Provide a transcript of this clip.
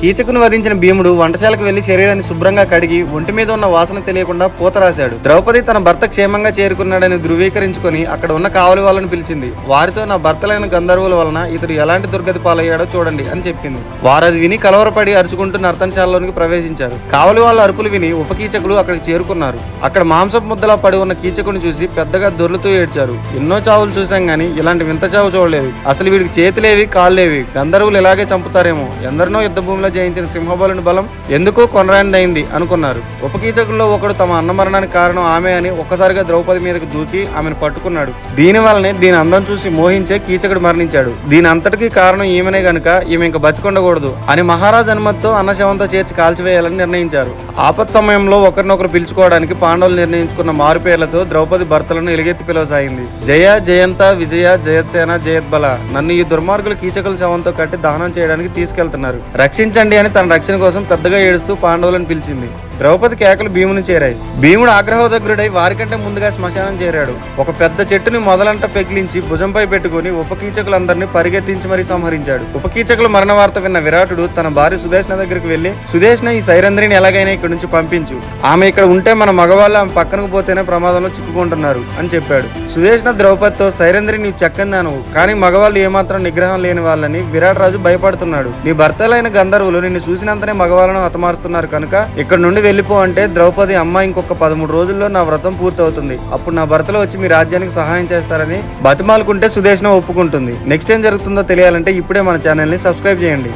కీచకును వధించిన భీముడు వంటశాలకు వెళ్ళి శరీరాన్ని శుభ్రంగా కడిగి ఒంటి మీద ఉన్న వాసన తెలియకుండా పూత రాశాడు. ద్రౌపది తన భర్త క్షేమంగా చేరుకున్నాడని ధృవీకరించుకొని అక్కడ ఉన్న కావలి వాళ్ళని పిలిచింది. వారితో నా భర్తలైన గంధర్వుల వలన ఇతడు ఎలాంటి దుర్గతి పాలయ్యాడో చూడండి అని చెప్పింది. వారు అది విని కలవరపడి అరుచుకుంటూ నర్తనశాలలోనికి ప్రవేశించారు. కావలి వాళ్ళ అరుపులు విని ఉపకీచకులు అక్కడికి చేరుకున్నారు. అక్కడ మాంసపు ముద్దలా పడి ఉన్న కీచకుని చూసి పెద్దగా దొర్లుతూ ఏడ్చారు. ఎన్నో చావులు చూసాం గానీ ఇలాంటి వింత చావు చూడలేదు. అసలు వీడికి చేతులేవి కాళ్ళేవి గంధర్వులు ఇలాగే చంపుతారేమో. ఎందరినో యుద్ధ యుద్ధంలో జయించిన సింహబలుని బలం ఎందుకు కొనరానిదైంది అనుకున్నారు. ఉపకీచకుల్లో ఒకడు తమ అన్న మరణానికి కారణం ఆమె అని ఒక్కసారిగా ద్రౌపది మీదకు దూకి ఆమెను పట్టుకున్నాడు. దీని వల్లనే దీని అందం చూసి మోహించే కీచకుడు మరణించాడు. దీని అంతటికీ కారణం ఈమెనే గనుక ఈమె ఇంకా బతికొండకూడదు అని మహారాజ్ అనుమతితో అన్న శవంతో చేర్చి కాల్చివేయాలని నిర్ణయించారు. ఆపత్ సమయంలో ఒకరినొకరు పిలుచుకోవడానికి పాండవులు నిర్ణయించుకున్న మారుపేర్లతో ద్రౌపది భర్తలను ఎలుగెత్తి పిలవసాగింది. జయ జయంత విజయ జయత్సేన జయత్బల నన్ను ఈ దుర్మార్గులు కీచకుల శవంతో కట్టి దహనం చేయడానికి తీసుకెళ్తున్నారు. రక్షించండి అని తన రక్షణ కోసం పెద్దగా ఏడుస్తూ పాండవులను పిలిచింది. ద్రౌపది కేకలు భీముని చేరాయి. భీముడు ఆగ్రహోదగ్రుడై వారికంటే ముందుగా శ్మశానం చేరాడు. ఒక పెద్ద చెట్టుని మొదలంట పెకిలించి భుజంపై పెట్టుకుని ఉపకీచకులందరినీ పరిగెత్తించి మరీ సంహరించాడు. ఉపకీచకుల మరణ వార్త విన్న విరాటుడు తన భార్య సుదేష్ణ దగ్గరికి వెళ్ళి సుదేష్ణ ఈ సైరంధ్రిని ఎలాగైనా ఇక్కడి నుంచి పంపించు. ఆమె ఇక్కడ ఉంటే మన మగవాళ్ళు ఆమె పక్కనకు పోతేనే ప్రమాదంలో చిక్కుకుంటున్నారు అని చెప్పాడు. సుదేష్ణ ద్రౌపదితో సైరంధ్రి నీ చక్కందానువు కానీ మగవాళ్ళు ఏమాత్రం నిగ్రహం లేని వాళ్ళని విరాట్ రాజు భయపడుతున్నాడు. నీ భర్తలైన గంధర్వులు నిన్ను చూసినంతనే మగవాళ్ళను హతమారుస్తున్నారు కనుక ఇక్కడ నుండి వెళ్ళిపో అంటే ద్రౌపది అమ్మ ఇంకొక పదమూడు రోజుల్లో నా వ్రతం పూర్తవుతుంది. అప్పుడు నా భర్తలో వచ్చి మీ రాజ్యానికి సహాయం చేస్తారని బతిమాలుకుంటే సుదేష్ణ ఒప్పుకుంటుంది. నెక్స్ట్ ఏం జరుగుతుందో తెలియాలంటే ఇప్పుడే మన ఛానల్ని సబ్స్క్రైబ్ చేయండి.